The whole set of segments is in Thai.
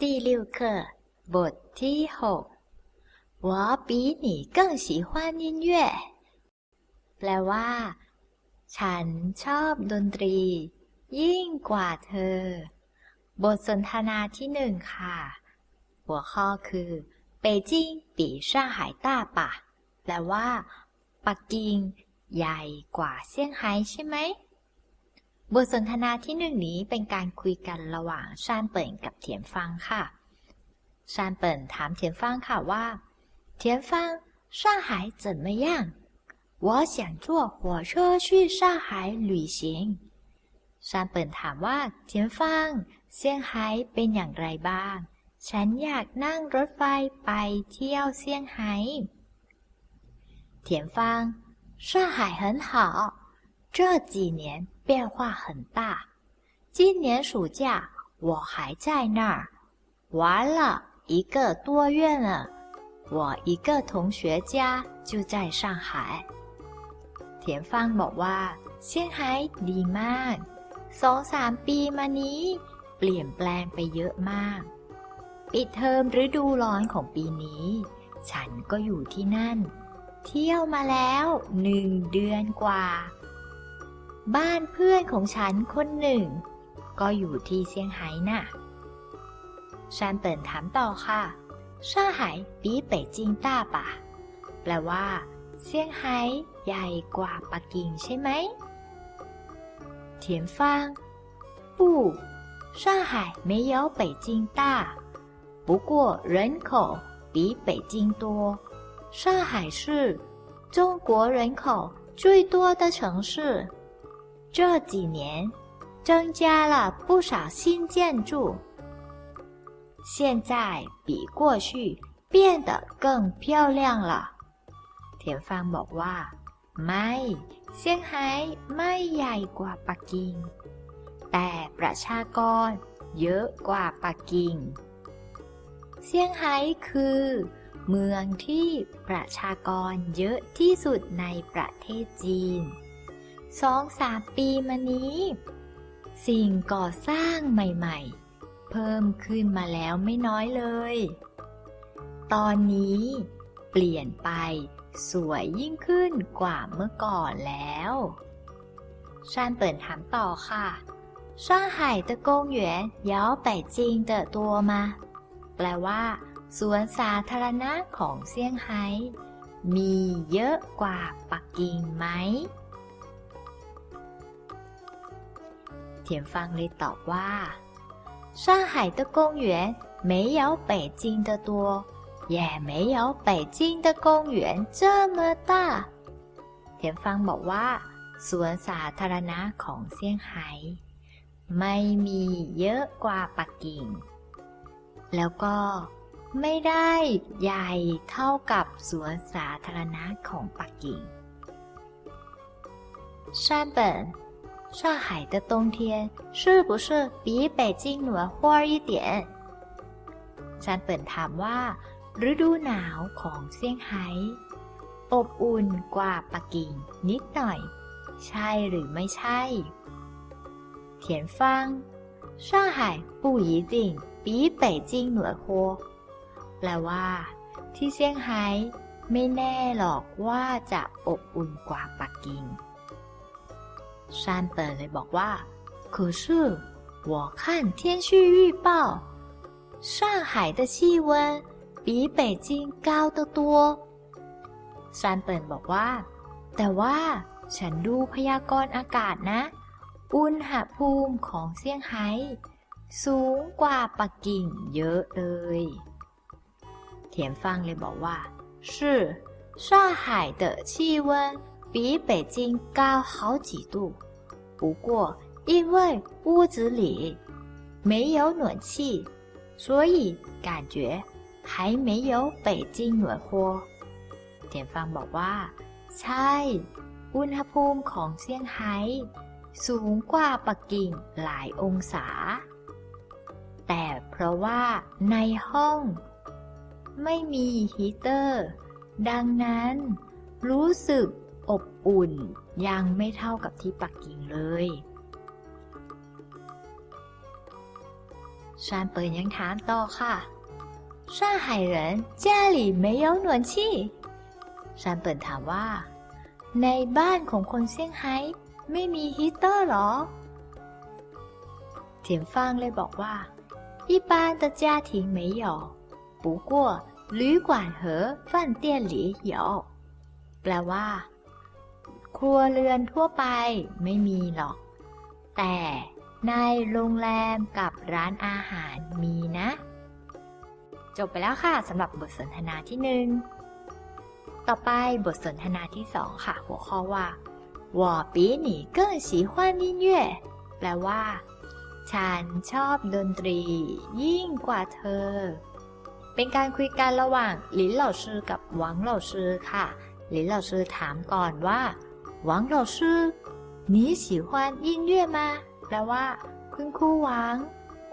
第六课บทที่หก我比你更喜欢音乐แปลว่า ฉันชอบดนตรี ยิ่งกว่าเธอ บทสนทนาที่หนึ่งค่ะ หัวข้อคือ北京比上海大吧แปลว่า ปักกิ่งใหญ่กว่าเซี่ยงไฮ้ใช่ไหม บทสนทนาที่หนึ่งนี้เป็นการคุยกันระหว่างชานเปิ่นกับเทียนฟังค่ะชานเปิ่นถามเทียนฟังค่ะว่าเทียนฟัง上海怎么样我想坐火车去上海旅行ชานเปิ่นถามว่าเทียนฟังเซี่ยงไฮ้เป็นอย่างไรบ้าง ฉันอยากนั่งรถไฟไปเที่ยวเซี่ยงไฮ้เทียนฟัง上海很好这几年 变化很大。今年暑假我还在那儿玩了一个多月呢。我一个同学家就在上海。เทียนฟังบอกว่าเซี่ยงไฮ้ดีมากสองสามปีมานี้ เปลี่ยนแปลงไปเยอะมาก ปิดเทอมฤดูร้อนของปีนี้ ฉันก็อยู่ที่นั่น เที่ยวมาแล้วหนึ่งเดือนกว่า บ้านเพื่อนของฉันคนหนึ่ง ก็อยู่ที่เซี่ยงไฮ้น่ะชันเปิ่นถามต่อค่ะ上海比北京大吧แปลว่า เซี่ยงไฮ้ใหญ่กว่าปักกิ่งใช่ไหมเทียนฟัง不上海没有北京大不过人口比北京多上海是中国人口最多的城市 这几年增加了不少新建筑，现在比过去变得更漂亮了。เทียนฟังบอกว่า ไม่เซี่ยงไฮ้ไม่ใหญ่กว่าปักกิ่ง แต่ประชากรเยอะกว่าปักกิ่ง เซี่ยงไฮ้คือ เมืองที่ประชากรเยอะที่สุดในประเทศจีน สองสามปีมานี้ สิ่งก่อสร้างใหม่ๆ เพิ่มขึ้นมาแล้วไม่น้อยเลย ตอนนี้เปลี่ยนไปสวยยิ่งขึ้นกว่าเมื่อก่อนแล้วชานเปิดถามต่อค่ะช่างไห่ตะกงเหวียนย้อไปจิงเตอะตัวมา แปลว่า สวนสาธารณะของเซี่ยงไฮ้มีเยอะกว่าปักกิ่งไหม เทียนฟังเลยตอบว่า上海的公园没有北京的多也没有北京的公园这么大เทียนฟังบอกว่า สวนสาธารณะของเซี่ยงไฮ้ไม่มีเยอะกว่าปักกิ่ง แล้วก็ไม่ได้ใหญ่เท่ากับสวนสาธารณะของปักกิ่ง山本 上海的冬天是不是比北京暖和一点ชันเปิดถามว่า ฤดูหนาวของเซี่ยงไฮ้อบอุ่นกว่าปักกิ่งนิดหน่อย ใช่หรือไม่ใช่ เทียนฟัง上海不一定比北京暖和แปลว่า ที่เซี่ยงไฮ้ไม่แน่หรอกว่าจะอบอุ่นกว่าปักกิ่ง ชานเปิดเลยบอกว่า可是我看天气预报上海的气温比北京高得多ชานเปิดบอกว่า แต่ว่าฉันดูพยากรณ์อากาศนะ อุณหภูมิของเซี่ยงไฮ้สูงกว่าปักกิ่งเยอะเลย เทียนฟังเลยบอกว่า是上海的气温 比北京高好几度不过因为屋子里没有暖气所以感觉还没有北京暖和เทียนฟังบอกว่า ใช่ อุณหภูมิของเซี่ยงไฮ้สูงกว่าปักกิ่งหลายองศา แต่เพราะว่าในห้อง ไม่มีฮีเตอร์ ดังนั้น รู้สึก อบอุ่นยังไม่เท่ากับที่ปักกิ่งเลย ซานเปิดยังถามต่อค่ะ上海人家里没有暖气ซานเปิดถามว่า ในบ้านของคนเซี่ยงไฮ้ไม่มีฮีตเตอร์หรอ เถียนฟางเลยบอกว่า一般的家庭没有不过旅馆和饭店里有แปลว่า ครัวเรือนทั่วไปไม่มีหรอก แต่ในโรงแรมกับร้านอาหารมีนะ จบไปแล้วค่ะสำหรับบทสนทนาที่หนึ่ง ต่อไปบทสนทนาที่สองค่ะ หัวข้อว่า我比你更喜欢音乐แปลว่า ฉันชอบดนตรี ยิ่งกว่าเธอ เป็นการคุยกันระหว่างหลินเหล่าชื่อกับหวังเหล่าชื่อค่ะหลินเหล่าชื่อถามก่อนว่า หวังเหล่าชื่อ你喜欢音乐吗แปลว่า คุณครูหวัง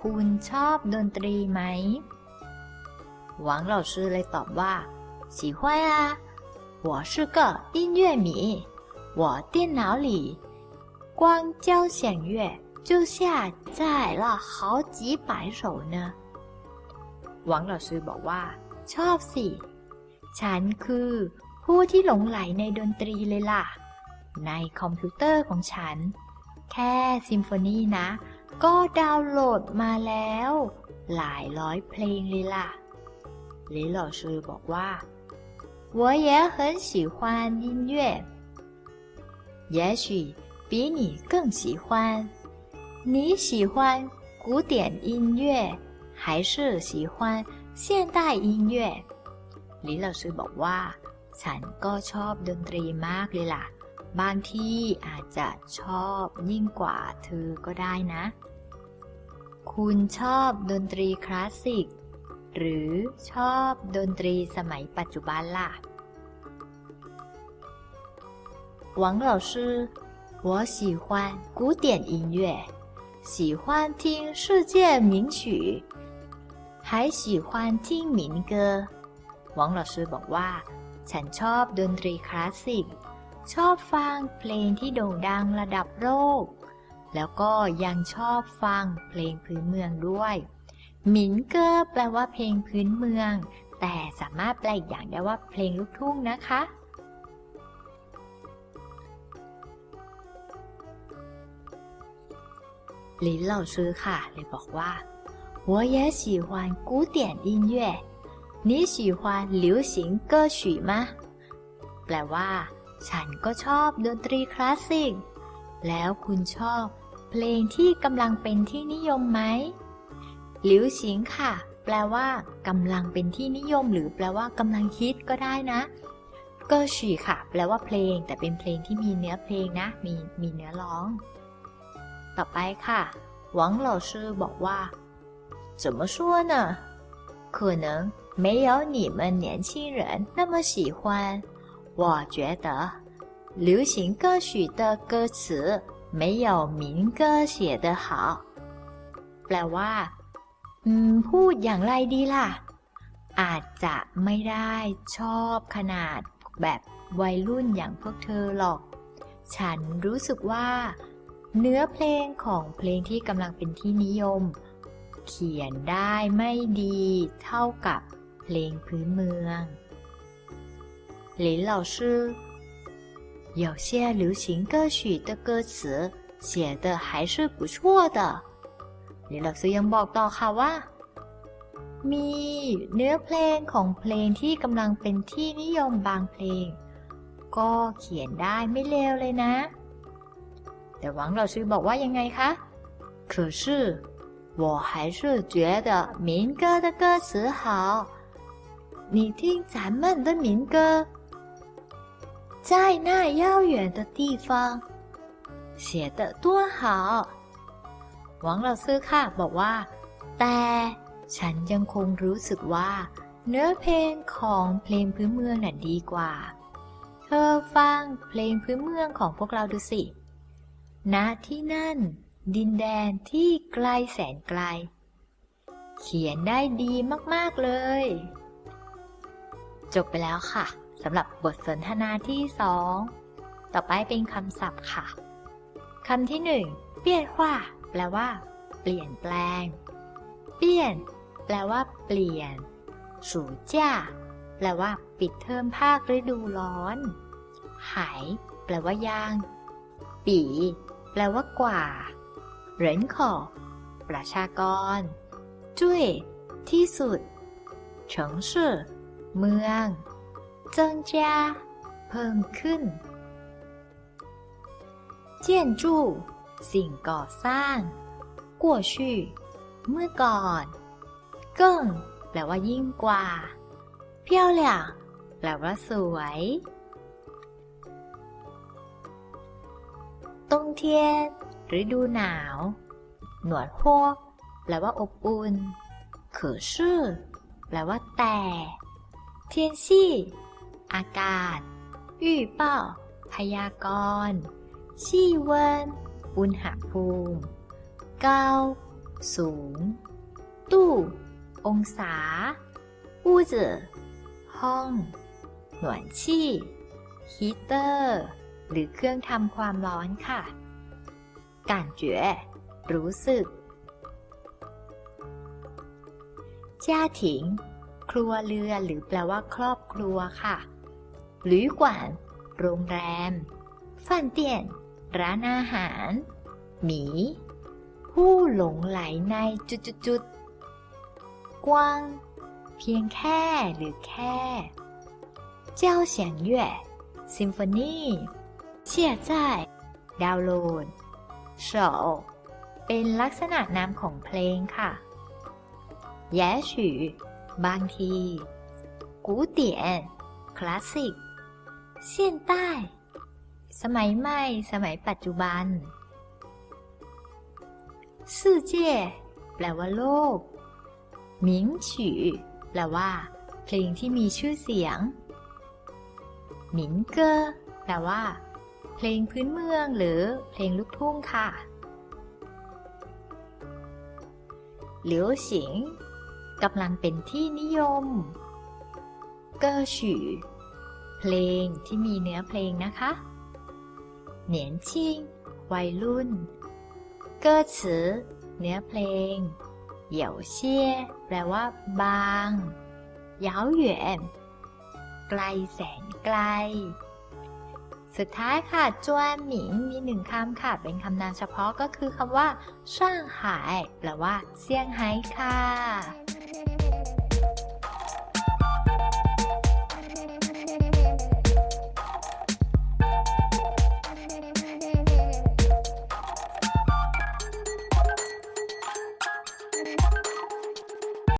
คุณชอบดนตรีไหม หวังเหล่าชื่อเลยตอบว่า喜欢啊我是个音乐迷我电脑里光交响乐就下载了好几百首呢หวังเหล่าชื่อบอกว่า ชอบสิ ฉันคือผู้ที่หลงไหลในดนตรีเลยล่ะ ในคอมพิวเตอร์ของฉัน แค่ซิมโฟนีนะ ก็ดาวน์โหลดมาแล้ว หลายร้อยเพลงเลยล่ะลิหล่อชื่อบอกว่า我也很喜欢音乐也许比你更喜欢你喜欢古典音乐还是喜欢现代音乐ลิหล่อชื่อบอกว่า ฉันก็ชอบดนตรีมากเลยล่ะ บางที่อาจจะชอบยิ่งกว่าเธอก็ได้นะ คุณชอบดนตรีคลาสสิก หรือชอบดนตรีสมัยปัจจุบันล่ะ王老师我喜欢古典音乐喜欢听世界名曲还喜欢听民歌หวังเหล่าชื่อบอกว่า ฉันชอบดนตรีคลาสสิก ชอบฟังเพลงที่โด่งดังระดับโลก แล้วก็ยังชอบฟังเพลงพื้นเมืองด้วยหมินเกอร์แปลว่าเพลงพื้นเมือง แต่สามารถแปลอีกอย่างได้ว่าเพลงลูกทุ่งนะคะ ลินเหล่าชื่อค่ะ เลยบอกว่า我也喜欢古典音乐你喜欢流行歌曲吗แปลว่า ฉันก็ชอบดนตรีคลาสสิก แล้วคุณชอบ เพลงที่กำลังเป็นที่นิยมไหมหลิวฉิงค่ะ แปลว่ากำลังเป็นที่นิยม หรือแปลว่ากำลังฮิตก็ได้นะเกอฉีค่ะ แปลว่าเพลง แต่เป็นเพลงที่มีเนื้อเพลงนะ มีมีเนื้อร้อง ต่อไปค่ะ หวังเหล่าชื่อบอกว่า怎么说呢可能没有你们年轻人那么喜欢 我觉得流行歌曲的歌词没有民歌写得好แปลว่า อืม พูดอย่างไรดีล่ะ อาจจะไม่ได้ชอบขนาดแบบวัยรุ่นอย่างพวกเธอหรอก ฉันรู้สึกว่า เนื้อเพลงของเพลงที่กำลังเป็นที่นิยม เขียนได้ไม่ดีเท่ากับเพลงพื้นเมือง 林老师有些流行歌曲的歌词写的还是不错的ลินเหล่าซื้อยังบอกต่อค่ะว่า มีเนื้อเพลงของเพลงที่กำลังเป็นที่นิยมบางเพลง ก็เขียนได้ไม่เลวเลยนะ แต่หวังเราซื้อบอกว่ายังไงคะ可是我还是觉得民歌的歌词好你听咱们的民歌 在那遥远的地方写得多好หวังเราซื้อค่ะ บอกว่า แต่ฉันยังคงรู้สึกว่า เนื้อเพลงของเพลงพื้นเมืองน่ะดีกว่า เธอฟังเพลงพื้นเมืองของพวกเราดูสิ ณ ที่นั่น ดินแดนที่ไกลแสนไกล เขียนได้ดีมาก ๆ เลย จบไปแล้วค่ะ สำหรับบทสนทนาที่สองต่อไปเป็นคำศัพท์ค่ะ คำที่หนึ่งเปลี่ยนว่าแปลว่า เปลี่ยนแปลง เปี้ยน แปลว่า เปลี่ยน สูจ้าแปลว่า ปิดเทอมภาคฤดูร้อน หาย แปลว่ายาง ปี แปลว่ากว่าเหรินขอประชากร จุ้ย ที่สุดเฉิงชื่อเมือง เจิงจ้าเพิ่มขึ้นเจียนจูสิ่งก่อสร้างกัวชื่อเมื่อก่อนเกิ้งแปลว่ายิ่งกว่าเพี้ยวเหลี่ยแปลว่าสวยต้งเทียนฤดูหนาว หนวดพวกแปลว่าอบอุ่นเขอชื่อแปลว่าแต่ เทียนชี่ อากาศยู่เป้าพยากรณ์ชี่เวินอุณหภูมิเก้าสูง ตู้ องศาอู้จื่อห้อง หนวนชี่ฮีเตอร์ หรือเครื่องทำความร้อนค่ะการเจ๋อรู้สึกจ้าถิงครัวเรือนหรือแปลว่าครอบครัวค่ะ หรือกวนโรงแรมฟันเตียนร้านอาหาร หมี ผู้หลงไหลในจุดๆๆกว้าง เพียงแค่หรือแค่เจ้าเสียงเย่ซิมโฟนีเชี่ยจ่ายดาวน์โหลดโฉเป็นลักษณะนามของเพลงค่ะแย่ฉืบางที กูเตียน คลาสสิก เซียนใต้ สมัยใหม่ สมัยปัจจุบันสื่อเจ้แปลว่าโลกหมิงฉือแปลว่า เพลงที่มีชื่อเสียงหมินเกอแปลว่า เพลงพื้นเมืองหรือเพลงลูกทุ่งค่ะเหลียวเสิงกำลังเป็นที่นิยม เกอฉือ เพลงที่มีเนื้อเพลงนะคะเหนียนชิงวัยรุ่นเกอฉือเนื้อเพลงเหยวเชี่ยแปลว่า บางยาวเหวียนไกลแสนไกล สุดท้ายค่ะจวนหมิงมีหนึ่งคำค่ะ เป็นคำนามเฉพาะก็คือคำว่าช่างหาย แปลว่าเซี่ยงไฮ้ค่ะ